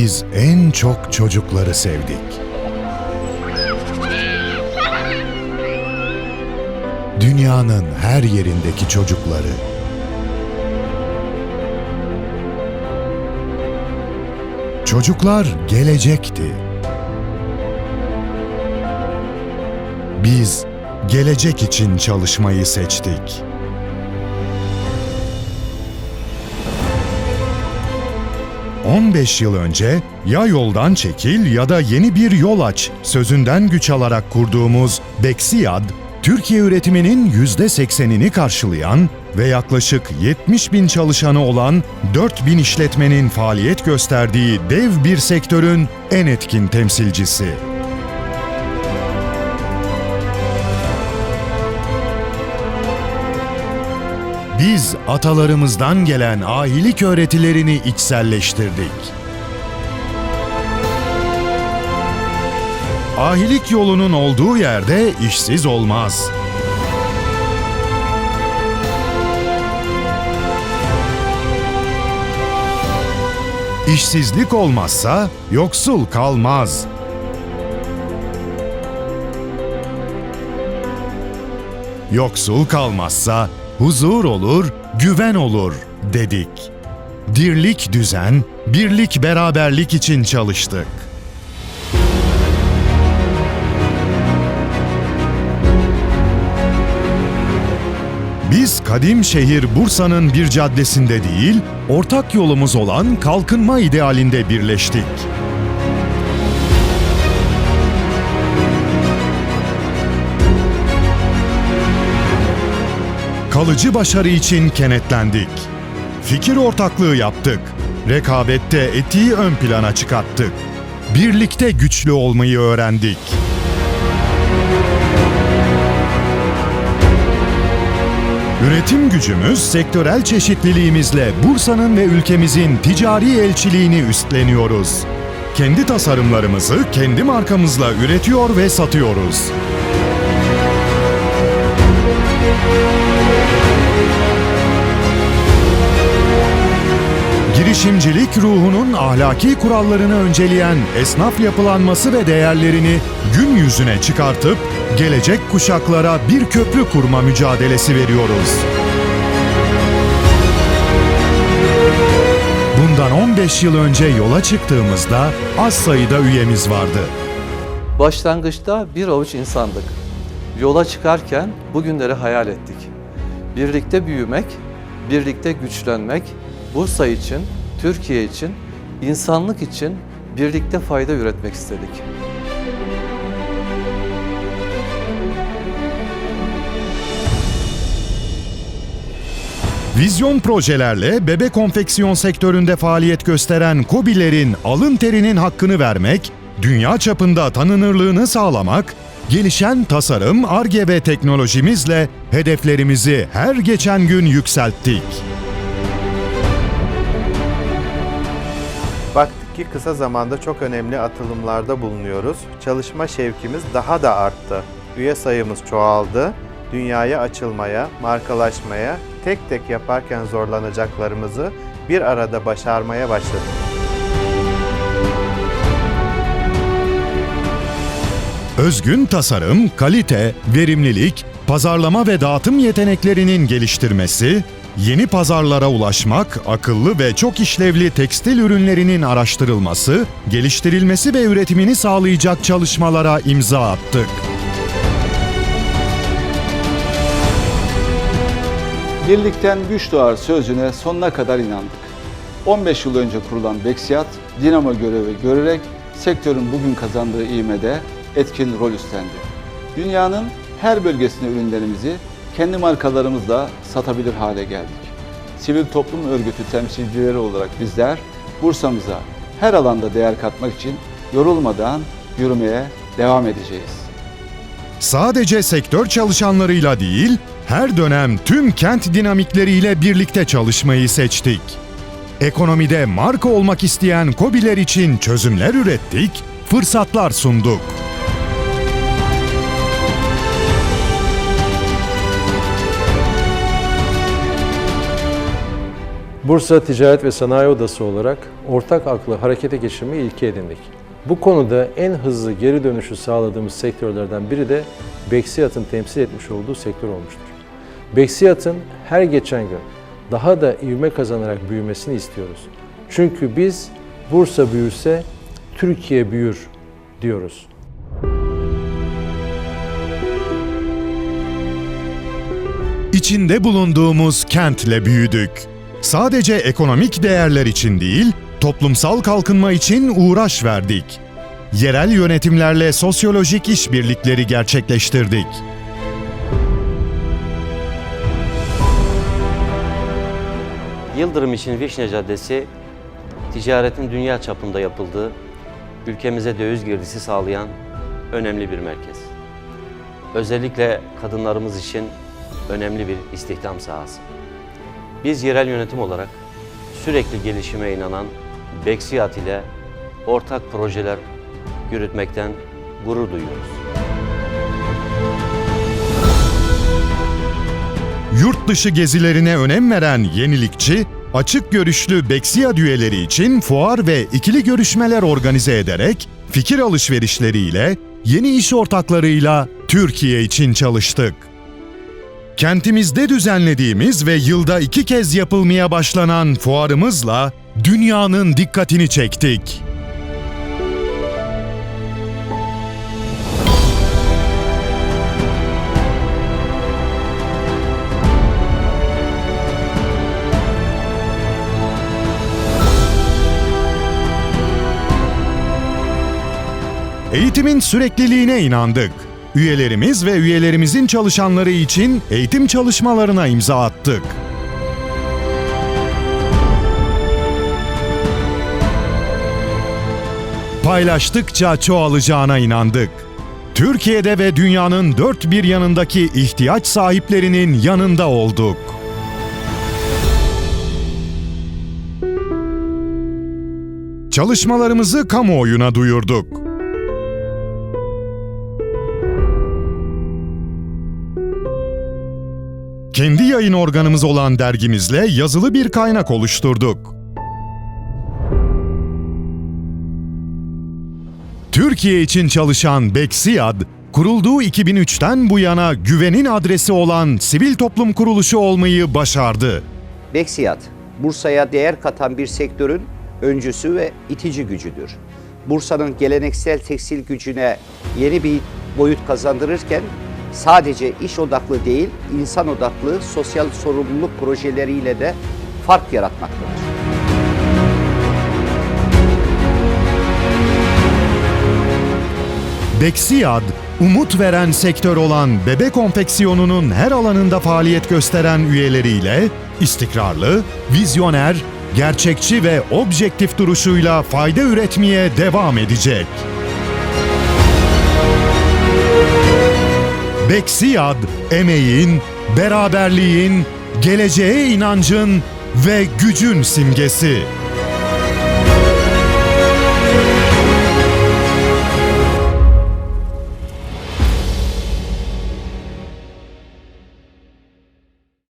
Biz en çok çocukları sevdik. Dünyanın her yerindeki çocukları. Çocuklar gelecekti. Biz gelecek için çalışmayı seçtik. ...15 yıl önce ya yoldan çekil ya da yeni bir yol aç sözünden güç alarak kurduğumuz Beksiyad, Türkiye üretiminin %80'ini karşılayan ve yaklaşık 70 bin çalışanı olan 4 bin işletmenin faaliyet gösterdiği dev bir sektörün en etkin temsilcisi. Biz atalarımızdan gelen ahilik öğretilerini içselleştirdik. Ahilik yolunun olduğu yerde işsiz olmaz. İşsizlik olmazsa yoksul kalmaz. Yoksul kalmazsa huzur olur, güven olur dedik. Dirlik düzen, birlik beraberlik için çalıştık. Biz kadim şehir Bursa'nın bir caddesinde değil, ortak yolumuz olan kalkınma idealinde birleştik. Kalıcı başarı için kenetlendik. Fikir ortaklığı yaptık. Rekabette etiği ön plana çıkarttık. Birlikte güçlü olmayı öğrendik. Üretim gücümüz sektörel çeşitliliğimizle Bursa'nın ve ülkemizin ticari elçiliğini üstleniyoruz. Kendi tasarımlarımızı kendi markamızla üretiyor ve satıyoruz. Girişimcilik ruhunun ahlaki kurallarını önceleyen esnaf yapılanması ve değerlerini gün yüzüne çıkartıp gelecek kuşaklara bir köprü kurma mücadelesi veriyoruz. Bundan 15 yıl önce yola çıktığımızda az sayıda üyemiz vardı. Başlangıçta bir avuç insandık. Yola çıkarken bugünleri hayal ettik. Birlikte büyümek, birlikte güçlenmek, Bursa için, Türkiye için, insanlık için birlikte fayda üretmek istedik. Vizyon projelerle bebe konfeksiyon sektöründe faaliyet gösteren KOBİ'lerin alın terinin hakkını vermek, dünya çapında tanınırlığını sağlamak, gelişen tasarım, ARGE ve teknolojimizle hedeflerimizi her geçen gün yükselttik. Baktık ki kısa zamanda çok önemli atılımlarda bulunuyoruz. Çalışma şevkimiz daha da arttı. Üye sayımız çoğaldı. Dünyaya açılmaya, markalaşmaya, tek tek yaparken zorlanacaklarımızı bir arada başarmaya başladık. Özgün tasarım, kalite, verimlilik, pazarlama ve dağıtım yeteneklerinin geliştirmesi, yeni pazarlara ulaşmak, akıllı ve çok işlevli tekstil ürünlerinin araştırılması, geliştirilmesi ve üretimini sağlayacak çalışmalara imza attık. Birlikten güç doğar sözüne sonuna kadar inandık. 15 yıl önce kurulan Beksiyat, Dinamo görevi görerek sektörün bugün kazandığı ivmede etkin rol üstlendi. Dünyanın her bölgesine ürünlerimizi kendi markalarımızla satabilir hale geldik. Sivil toplum örgütü temsilcileri olarak bizler Bursa'mıza her alanda değer katmak için yorulmadan yürümeye devam edeceğiz. Sadece sektör çalışanlarıyla değil, her dönem tüm kent dinamikleriyle birlikte çalışmayı seçtik. Ekonomide marka olmak isteyen KOBİ'ler için çözümler ürettik, fırsatlar sunduk. Bursa Ticaret ve Sanayi Odası olarak ortak aklı harekete geçirmeyi ilke edindik. Bu konuda en hızlı geri dönüşü sağladığımız sektörlerden biri de Beksiyat'ın temsil etmiş olduğu sektör olmuştur. Beksiyat'ın her geçen gün daha da ivme kazanarak büyümesini istiyoruz. Çünkü biz Bursa büyürse Türkiye büyür diyoruz. İçinde bulunduğumuz kentle büyüdük. Sadece ekonomik değerler için değil, toplumsal kalkınma için uğraş verdik. Yerel yönetimlerle sosyolojik işbirlikleri gerçekleştirdik. Yıldırım için Vişne Caddesi, ticaretin dünya çapında yapıldığı, ülkemize döviz girdisi sağlayan önemli bir merkez. Özellikle kadınlarımız için önemli bir istihdam sahası. Biz yerel yönetim olarak sürekli gelişime inanan Beksiyat ile ortak projeler yürütmekten gurur duyuyoruz. Yurt dışı gezilerine önem veren yenilikçi, açık görüşlü Beksiyad üyeleri için fuar ve ikili görüşmeler organize ederek fikir alışverişleriyle, yeni iş ortaklarıyla Türkiye için çalıştık. Kentimizde düzenlediğimiz ve yılda iki kez yapılmaya başlanan fuarımızla dünyanın dikkatini çektik. Eğitimin sürekliliğine inandık. Üyelerimiz ve üyelerimizin çalışanları için eğitim çalışmalarına imza attık. Paylaştıkça çoğalacağına inandık. Türkiye'de ve dünyanın dört bir yanındaki ihtiyaç sahiplerinin yanında olduk. Çalışmalarımızı kamuoyuna duyurduk. Kendi yayın organımız olan dergimizle yazılı bir kaynak oluşturduk. Türkiye için çalışan Beksiyad, kurulduğu 2003'ten bu yana güvenin adresi olan sivil toplum kuruluşu olmayı başardı. Beksiyat, Bursa'ya değer katan bir sektörün öncüsü ve itici gücüdür. Bursa'nın geleneksel tekstil gücüne yeni bir boyut kazandırırken sadece iş odaklı değil, insan odaklı sosyal sorumluluk projeleriyle de fark yaratmaktadır. Beksiyad, umut veren sektör olan bebek konfeksiyonunun her alanında faaliyet gösteren üyeleriyle istikrarlı, vizyoner, gerçekçi ve objektif duruşuyla fayda üretmeye devam edecek. Beksiyad, emeğin, beraberliğin, geleceğe inancın ve gücün simgesi.